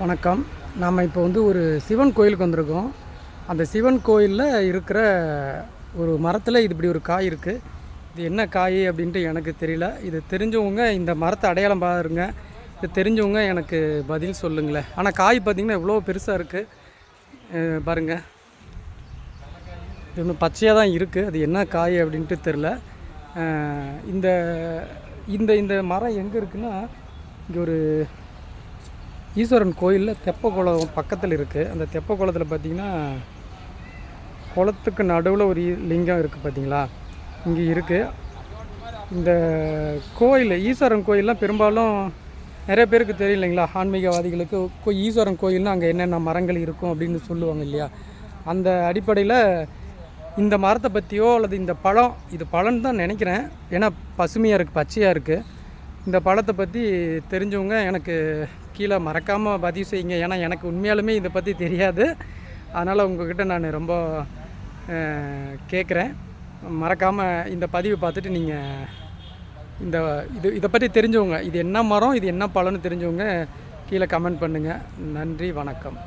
வணக்கம். நாம் இப்போ வந்து ஒரு சிவன் கோயிலுக்கு வந்திருக்கோம். அந்த சிவன் கோயிலில் இருக்கிற ஒரு மரத்தில் இது இப்படி ஒரு காய் இருக்குது இது என்ன காய் அப்படின்ட்டு எனக்கு தெரியல. இது தெரிஞ்சவங்க இந்த மரத்தை அடையாளம் பாருங்க. இது தெரிஞ்சவங்க எனக்கு பதில் சொல்லுங்களேன். ஆனால் காய் பார்த்திங்கன்னா எவ்வளோ பெருசாக இருக்குது பாருங்கள் இது இன்னும் பச்சையாக தான் இருக்குது அது என்ன காய் அப்படின்ட்டு தெரில இந்த இந்த இந்த மரம் எங்கே இருக்குன்னா இங்கே ஒரு ஈஸ்வரன் கோயிலில் தெப்பக்குளம் பக்கத்தில் இருக்குது அந்த தெப்பக்குளத்தில் பார்த்திங்கன்னா குளத்துக்கு நடுவில் ஒரு ஈ- லிங்கம் இருக்குது பார்த்தீங்களா இங்கே இருக்குது இந்த கோயில் ஈஸ்வரன் கோயிலெலாம் பெரும்பாலும் நிறைய பேருக்கு தெரியும் இல்லைங்களா? ஆன்மீகவாதிகளுக்கு கோ- ஈஸ்வரன் கோயில்னா அங்கே என்னென்ன மரங்கள் இருக்கும்? அப்படின்னு சொல்லுவாங்க இல்லையா? அந்த அடிப்படையில் இந்த மரத்தை பற்றியோ அல்லது இந்த பழம் இது பழம் தான் நினைக்கிறேன். ஏன்னா பசுமையாக இருக்குது பச்சையாக இருக்குது இந்த பழத்தை பற்றி தெரிஞ்சவங்க எனக்கு கீழே மறக்காமல் பதிவு செய்யுங்க. ஏன்னா எனக்கு உண்மையாலுமே இதை பற்றி தெரியாது. அதனால் உங்கள்கிட்ட நான் ரொம்ப கேட்குறேன் மறக்காமல் இந்த பதிவை பார்த்துட்டு நீங்கள் இந்த இது இதை பற்றி தெரிஞ்சவங்க இது என்ன மரம் இது என்ன பழம்னு தெரிஞ்சவங்க கீழே கமெண்ட் பண்ணுங்கள் நன்றி வணக்கம்.